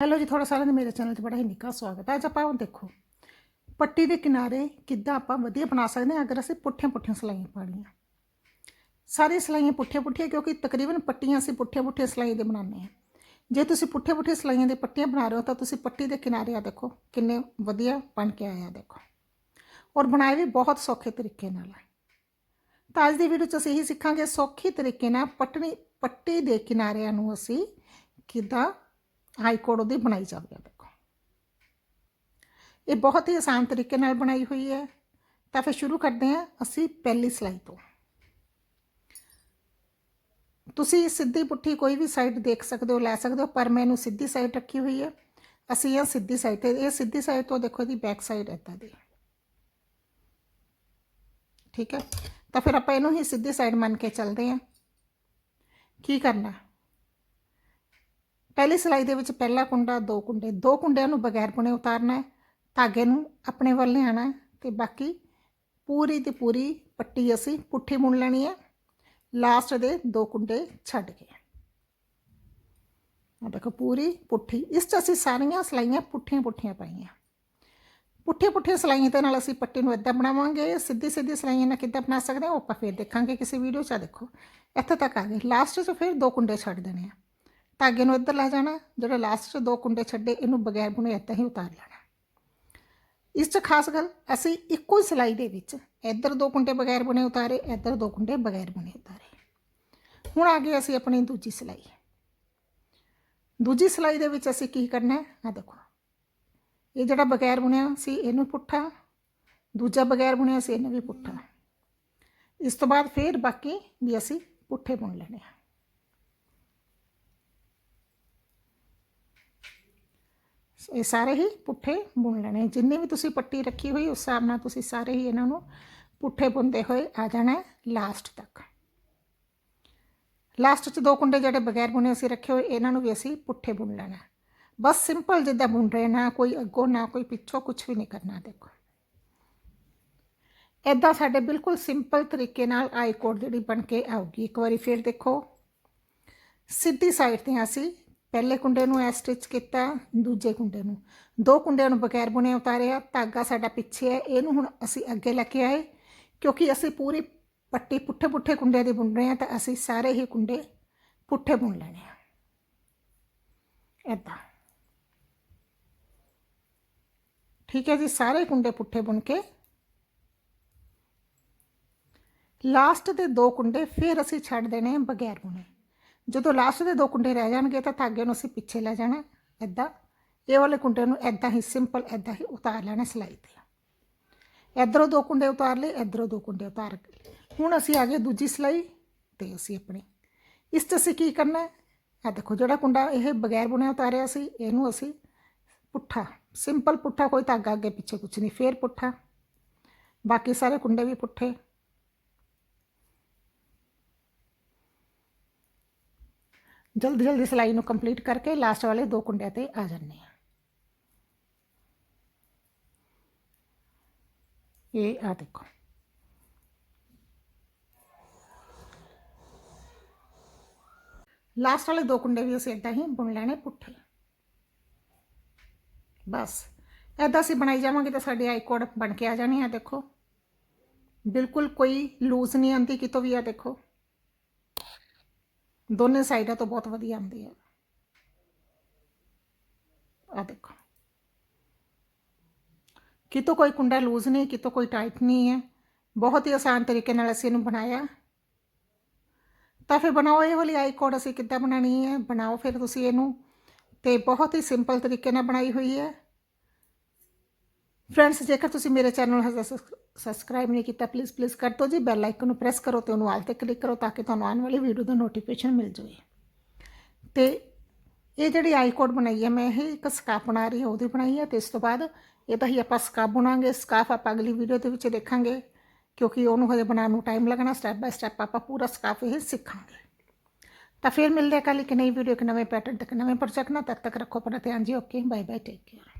Hello ਜੀ ਤੁਹਾਡਾ ਸਾਰਿਆਂ ਦਾ ਮੇਰੇ ਚੈਨਲ 'ਤੇ ਬੜਾ ਹੀ ਨਿੱਘਾ ਸਵਾਗਤ ਹੈ। ਅੱਜ ਆਪਾਂ ਹੁਣ ਦੇਖੋ, ਪੱਟੀ ਦੇ ਕਿਨਾਰੇ ਕਿੱਦਾਂ ਆਪਾਂ ਵਧੀਆ ਬਣਾ ਸਕਦੇ ਹਾਂ ਅਗਰ ਅਸੀਂ ਪੁੱਠੀਆਂ ਪੁੱਠੀਆਂ ਸਲਾਈਆਂ ਪਾਣੀਆਂ ਸਾਰੀ ਸਲਾਈਆਂ ਪੁੱਠੀਆਂ ਪੁੱਠੀਆਂ ਕਿਉਂਕਿ ਤਕਰੀਬਨ ਪੱਟੀਆਂ ਅਸੀਂ ਪੁੱਠੀਆਂ ਪੁੱਠੀਆਂ ਸਲਾਈ ਦੇ ਬਣਾਉਂਦੇ ਹਾਂ। ਜੇ ਤੁਸੀਂ ਪੁੱਠੇ ਪੁੱਠੇ ਸਲਾਈਆਂ ਦੇ ਪੱਟੀਆਂ ਬਣਾ ਰਹੇ ਹੋ ਤਾਂ ਤੁਸੀਂ ਪੱਟੀ ਦੇ ਕਿਨਾਰੇ ਆ ਦੇਖੋ, ਕਿੰਨੇ ਵਧੀਆ ਬਣ ਕੇ ਆਇਆ ਦੇਖੋ। ਔਰ ਬਣਾਏ ਵੀ ਬਹੁਤ ਸੌਖੇ ਤਰੀਕੇ ਨਾਲ ਤਾਂ ਅੱਜ ਦੀ ਵੀਡੀਓ 'ਚ ਅਸੀਂ ਇਹੀ ਸਿੱਖਾਂਗੇ ਸੌਖੇ ਤਰੀਕੇ ਨਾਲ ਪੱਟਣੀ ਪੱਟੀ ਦੇ ਕਿਨਾਰਿਆਂ ਨੂੰ ਅਸੀਂ ਕਿੱਦਾਂ ਹਾਈ ਕੋਡ ਉਹਦੀ ਬਣਾਈ ਜਾਵੇ ਆ, ਦੇਖੋ। ਇਹ ਬਹੁਤ ਹੀ ਆਸਾਨ ਤਰੀਕੇ ਨਾਲ ਬਣਾਈ ਹੋਈ ਹੈ। ਤਾਂ ਫਿਰ ਸ਼ੁਰੂ ਕਰਦੇ ਹਾਂ ਅਸੀਂ ਪਹਿਲੀ ਸਲਾਈ ਤੋਂ। ਤੁਸੀਂ ਸਿੱਧੀ ਪੁੱਠੀ ਕੋਈ ਵੀ ਸਾਈਡ ਦੇਖ ਸਕਦੇ ਹੋ, ਲੈ ਸਕਦੇ ਹੋ, ਪਰ ਮੈਂ ਇਹਨੂੰ ਸਿੱਧੀ ਸਾਈਡ ਰੱਖੀ ਹੋਈ ਹੈ। ਅਸੀਂ ਇਹ ਸਿੱਧੀ ਸਾਈਡ ਤੇ, ਇਹ ਸਿੱਧੀ ਸਾਈਡ ਤੋਂ ਦੇਖੋ ਇਹਦੀ ਬੈਕ ਸਾਈਡ ਇੱਦਾਂ ਦੀ। ਠੀਕ ਹੈ? ਤਾਂ ਫਿਰ ਆਪਾਂ ਇਹਨੂੰ ਹੀ ਸਿੱਧੀ ਸਾਈਡ ਮੰਨ ਕੇ ਚੱਲਦੇ ਹਾਂ। ਕੀ ਕਰਨਾ? ਪਹਿਲੀ ਸਿਲਾਈ ਦੇ ਵਿੱਚ ਪਹਿਲਾ ਕੁੰਡਾ, ਦੋ ਕੁੰਡੇ। ਦੋ ਕੁੰਡਿਆਂ ਨੂੰ ਬਗੈਰ ਬੁਣੇ ਉਤਾਰਨਾ ਹੈ, ਧਾਗੇ ਨੂੰ ਆਪਣੇ ਵੱਲ ਲਿਆਣਾ ਹੈ ਤੇ ਬਾਕੀ ਪੂਰੀ ਦੀ ਪੂਰੀ ਪੱਟੀ ਅਸੀਂ ਪੁੱਠੀ ਬੁਣ ਲੈਣੀ ਹੈ। ਲਾਸਟ ਦੇ ਦੋ ਕੁੰਡੇ ਛੱਡ ਕੇ। ਆ ਦੇਖੋ ਪੂਰੀ ਪੁੱਠੀ। ਇਸ 'ਚ ਅਸੀਂ ਸਾਰੀਆਂ ਸਲਾਈਆਂ ਪੁੱਠੀਆਂ ਪੁੱਠੀਆਂ ਪਾਈਆਂ। ਪੁੱਠੇ ਪੁੱਠੇ ਸਲਾਈਆਂ ਦੇ ਨਾਲ ਅਸੀਂ ਪੱਟੀ ਨੂੰ ਇਦਾਂ ਬਣਾਵਾਂਗੇ। ਸਿੱਧੀ ਸਿੱਧੀ ਸਲਾਈਆਂ ਨਾਲ ਕਿੱਦਾਂ ਬਣਾ ਸਕਦੇ ਹਾਂ, ਉਹ ਆਪਾਂ ਫਿਰ ਦੇਖਾਂਗੇ ਕਿਸੇ ਵੀਡੀਓ 'ਚ। ਆ ਦੇਖੋ, ਇੱਥੇ ਤੱਕ ਆ ਗਏ ਲਾਸਟ 'ਚ ਫਿਰ ਦੋ ਕੁੰਡੇ ਛੱਡ ਦੇਣੇ ਆ। ਧਾਗੇ ਨੂੰ ਇੱਧਰ ਲੈ ਜਾਣਾ, ਜਿਹੜਾ ਲਾਸਟ 'ਚ ਦੋ ਕੁੰਡੇ ਛੱਡੇ, ਇਹਨੂੰ ਬਗੈਰ ਬੁਣੇ ਇੱਦਾਂ ਹੀ ਉਤਾਰ ਲੈਣਾ। ਇਸ 'ਚ ਖਾਸ ਗੱਲ, ਅਸੀਂ ਇੱਕੋ ਹੀ ਸਿਲਾਈ ਦੇ ਵਿੱਚ ਇੱਧਰ ਦੋ ਕੁੰਡੇ ਬਗੈਰ ਬੁਣੇ ਉਤਾਰੇ, ਇੱਧਰ ਦੋ ਕੁੰਡੇ ਬਗੈਰ ਬੁਣੇ ਉਤਾਰੇ। ਹੁਣ ਆ ਗਏ ਅਸੀਂ ਆਪਣੀ ਦੂਜੀ ਸਿਲਾਈ। ਦੂਜੀ ਸਿਲਾਈ ਦੇ ਵਿੱਚ ਅਸੀਂ ਕੀ ਕਰਨਾ ਹੈ? ਆ ਦੇਖੋ। ਇਹ ਜਿਹੜਾ ਬਗੈਰ ਬੁਣਿਆ ਸੀ, ਇਹਨੂੰ ਪੁੱਠਾ। ਦੂਜਾ ਬਗੈਰ ਬੁਣਿਆ ਸੀ, ਇਹਨੂੰ ਵੀ ਪੁੱਠਾ। ਇਸ ਤੋਂ ਬਾਅਦ ਫਿਰ ਬਾਕੀ ਵੀ ਅਸੀਂ ਪੁੱਠੇ ਬੁਣ ਲੈਣੇ ਆ। ਇਹ ਸਾਰੇ ਹੀ ਪੁੱਠੇ ਬੁਣ ਲੈਣੇ। ਜਿੰਨੇ ਵੀ ਤੁਸੀਂ ਪੱਟੀ ਰੱਖੀ ਹੋਈ, ਉਸ ਹਿਸਾਬ ਨਾਲ ਤੁਸੀਂ ਸਾਰੇ ਹੀ ਇਹਨਾਂ ਨੂੰ ਪੁੱਠੇ ਬੁਣਦੇ ਹੋਏ ਆ ਜਾਣਾ ਲਾਸਟ ਤੱਕ। ਲਾਸਟ 'ਚ ਦੋ ਕੁੰਡੇ ਜਿਹੜੇ ਬਗੈਰ ਬੁਣੇ ਅਸੀਂ ਰੱਖੇ ਹੋਏ, ਇਹਨਾਂ ਨੂੰ ਵੀ ਅਸੀਂ ਪੁੱਠੇ ਬੁਣ ਲੈਣਾ ਬਸ ਸਿੰਪਲ ਜਿੱਦਾਂ ਬੁਣ ਰਹੇ ਨਾ, ਕੋਈ ਅੱਗੋਂ ਨਾ ਕੋਈ ਪਿੱਛੋਂ ਕੁਝ ਵੀ ਨਹੀਂ ਕਰਨਾ, ਦੇਖੋ। ਇਦਾਂ ਸਾਡੇ ਬਿਲਕੁਲ ਸਿੰਪਲ ਤਰੀਕੇ ਨਾਲ ਆਈ ਕੋਡ ਜਿਹੜੀ ਬਣ ਕੇ ਆਊਗੀ। ਇੱਕ ਵਾਰੀ ਫਿਰ ਦੇਖੋ। ਸਿੱਧੀ ਸਾਈਡ ਤੇ ਅਸੀਂ ਪਹਿਲੇ ਕੁੰਡੇ ਨੂੰ ਐ ਸਟਿਚ ਕੀਤਾ, ਦੂਜੇ ਕੁੰਡੇ ਨੂੰ। ਦੋ ਕੁੰਡਿਆਂ ਨੂੰ ਬਗੈਰ ਬੁਣੇ ਉਤਾਰਿਆ, ਧਾਗਾ ਸਾਡਾ ਪਿੱਛੇ ਹੈ, ਇਹਨੂੰ ਹੁਣ ਅਸੀਂ ਅੱਗੇ ਲੈ ਕੇ ਆਏ। ਕਿਉਂਕਿ ਅਸੀਂ ਪੂਰੀ ਪੱਟੀ ਪੁੱਠੇ ਪੁੱਠੇ ਕੁੰਡਿਆਂ ਦੀ ਬੁਣ ਰਹੇ ਹਾਂ, ਤਾਂ ਅਸੀਂ ਸਾਰੇ ਹੀ ਕੁੰਡੇ ਪੁੱਠੇ ਬੁਣ ਲੈਣੇ ਆ। ਇਦਾਂ ਠੀਕ ਹੈ ਜੀ, ਸਾਰੇ ਕੁੰਡੇ ਪੁੱਠੇ ਬੁਣ ਕੇ। ਲਾਸਟ ਦੇ ਦੋ ਕੁੰਡੇ ਫਿਰ ਅਸੀਂ ਛੱਡ ਦੇਣੇ ਆ ਬਗੈਰ ਬੁਣੇ। ਜਦੋਂ ਲਾਸਟ ਦੇ ਦੋ ਕੁੰਡੇ ਰਹਿ ਜਾਣਗੇ ਤਾਂ ਧਾਗੇ ਨੂੰ ਅਸੀਂ ਪਿੱਛੇ ਲੈ ਜਾਣਾ ਐਦਾਂ ਇਹ ਵਾਲੇ ਕੁੰਡੇ ਨੂੰ ਐਦਾਂ ਹੀ ਸਿੰਪਲ ਐਦਾਂ ਹੀ ਉਤਾਰ ਲੈਣਾ ਸਲਾਈ ਤੇ। ਇਧਰੋਂ ਦੋ ਕੁੰਡੇ ਉਤਾਰ ਲਏ ਇਧਰੋਂ ਦੋ ਕੁੰਡੇ ਉਤਾਰ ਲਏ। ਹੁਣ ਅਸੀਂ ਆ ਗਏ ਦੂਜੀ ਸਲਾਈ ਤੇ ਅਸੀਂ ਆਪਣੀ। ਇਸ 'ਚ ਅਸੀਂ ਕੀ ਕਰਨਾ ਹੈ? ਆ ਦੇਖੋ ਜਿਹੜਾ ਕੁੰਡਾ ਇਹ ਬਗੈਰ ਬੁਣਿਆ ਉਤਾਰਿਆ ਸੀ, ਇਹਨੂੰ ਅਸੀਂ ਪੁੱਠਾ ਸਿੰਪਲ ਪੁੱਠਾ ਕੋਈ ਧਾਗਾ ਅੱਗੇ ਪਿੱਛੇ ਕੁਝ ਨਹੀਂ, ਫੇਰ ਪੁੱਠਾ। ਬਾਕੀ ਸਾਰੇ ਕੁੰਡੇ ਵੀ ਪੁੱਠੇ। ਜਲਦੀ ਜਲਦੀ ਸਲਾਈ ਨੂੰ ਕੰਪਲੀਟ ਕਰਕੇ ਲਾਸਟ ਵਾਲੇ ਦੋ ਕੁੰਡਿਆਂ ਤੇ ਆ ਜਾਂਦੇ ਆ ਇਹ ਆ ਦੇਖੋ ਲਾਸਟ ਵਾਲੇ ਦੋ ਕੁੰਡੇ ਵੀ ਅਸੀਂ ਇਦਾਂ ਹੀ ਬੁਣ ਲੈਣੇ ਪੁੱਠੇ ਬਸ ਐਦਾਂ ਅਸੀਂ ਬਣਾਈ ਜਾਵਾਂਗੇ ਤਾਂ ਸਾਡੇ ਆਈ ਕੋਡ ਬਣ ਕੇ ਆ ਜਾਣੀ ਆ ਦੇਖੋ ਬਿਲਕੁਲ ਕੋਈ ਲੂਜ਼ ਨਹੀਂ ਆਂਦੀ ਕਿਤੋਂ ਵੀ ਆ ਦੇਖੋ ਦੋਨੇ ਸਾਈਡਾਂ ਤੋਂ ਬਹੁਤ ਵਧੀਆ ਆਉਂਦੀ ਹੈ। ਆ ਦੇਖੋ। ਕਿਤੋਂ ਕੋਈ ਕੁੰਡਾ ਲੂਜ਼ ਨਹੀਂ, ਕਿਤੋਂ ਕੋਈ ਟਾਈਟ ਨਹੀਂ ਹੈ। ਬਹੁਤ ਹੀ ਆਸਾਨ ਤਰੀਕੇ ਨਾਲ ਅਸੀਂ ਇਹਨੂੰ ਬਣਾਇਆ। ਤਾਂ ਫਿਰ ਬਣਾਓ ਇਹ ਵਾਲੀ ਆਈ ਕੋਡ ਅਸੀਂ ਕਿੱਦਾਂ ਬਣਾਣੀ ਹੈ? ਬਣਾਓ ਫਿਰ ਤੁਸੀਂ ਇਹਨੂੰ। ਤੇ ਬਹੁਤ ਹੀ ਸਿੰਪਲ ਤਰੀਕੇ ਨਾਲ ਬਣਾਈ ਹੋਈ ਹੈ। ਫਰੈਂਡਸ ਜੇਕਰ ਤੁਸੀਂ ਮੇਰੇ ਚੈਨਲ ਨੂੰ ਹਜੇ ਸਬਸਕ੍ਰਾਈਬ ਨਹੀਂ ਕੀਤਾ ਪਲੀਜ਼ ਪਲੀਜ਼ ਕਰ ਦਿਓ ਜੀ। ਬੈਲ ਆਈਕਨ ਨੂੰ ਪ੍ਰੈਸ ਕਰੋ ਤੇ ਉਹਨੂੰ ਆਲ ਤੇ ਕਲਿੱਕ ਕਰੋ ਤਾਂ ਕਿ ਤੁਹਾਨੂੰ ਆਉਣ ਵਾਲੀ ਵੀਡੀਓ ਦਾ ਨੋਟੀਫਿਕੇਸ਼ਨ ਮਿਲ ਜਾਵੇ। ਤੇ ਇਹ ਜਿਹੜੀ ਆਈ ਕੋਡ ਬਣਾਈ ਹੈ, ਮੈਂ ਇਹ ਇੱਕ ਸਕਾਫ ਬਣਾ ਰਹੀ ਹਾਂ, ਉਹਦੀ ਬਣਾਈ ਹੈ ਤੇ ਇਸ ਤੋਂ ਬਾਅਦ ਇਹਦਾ ਹੀ ਆਪਾਂ ਸਕਾਫ ਬਣਾਵਾਂਗੇ ਸਕਾਫ ਆਪਾਂ ਅਗਲੀ ਵੀਡੀਓ ਦੇ ਵਿੱਚ ਦੇਖਾਂਗੇ, ਕਿਉਂਕਿ ਉਹਨੂੰ ਹਜੇ ਬਣਾਉਣ ਨੂੰ ਟਾਈਮ ਲੱਗਣਾ। ਸਟੈਪ ਬਾਈ ਸਟੈਪ ਆਪਾਂ ਪੂਰਾ ਸਕਾਫ ਇਹ ਸਿੱਖਾਂਗੇ। ਤਾਂ ਫਿਰ ਮਿਲਦੇ ਹਾਂ ਕੱਲ ਇੱਕ ਨਈ ਵੀਡੀਓ ਇੱਕ ਨਵੇਂ ਪੈਟਰਨ ਤੱਕ, ਨਵੇਂ ਪ੍ਰੋਜੈਕਟ ਨਾਲ। ਤਦ ਤੱਕ ਰੱਖੋ ਆਪਣਾ ਧਿਆਨ ਜੀ। Okay bye bye take care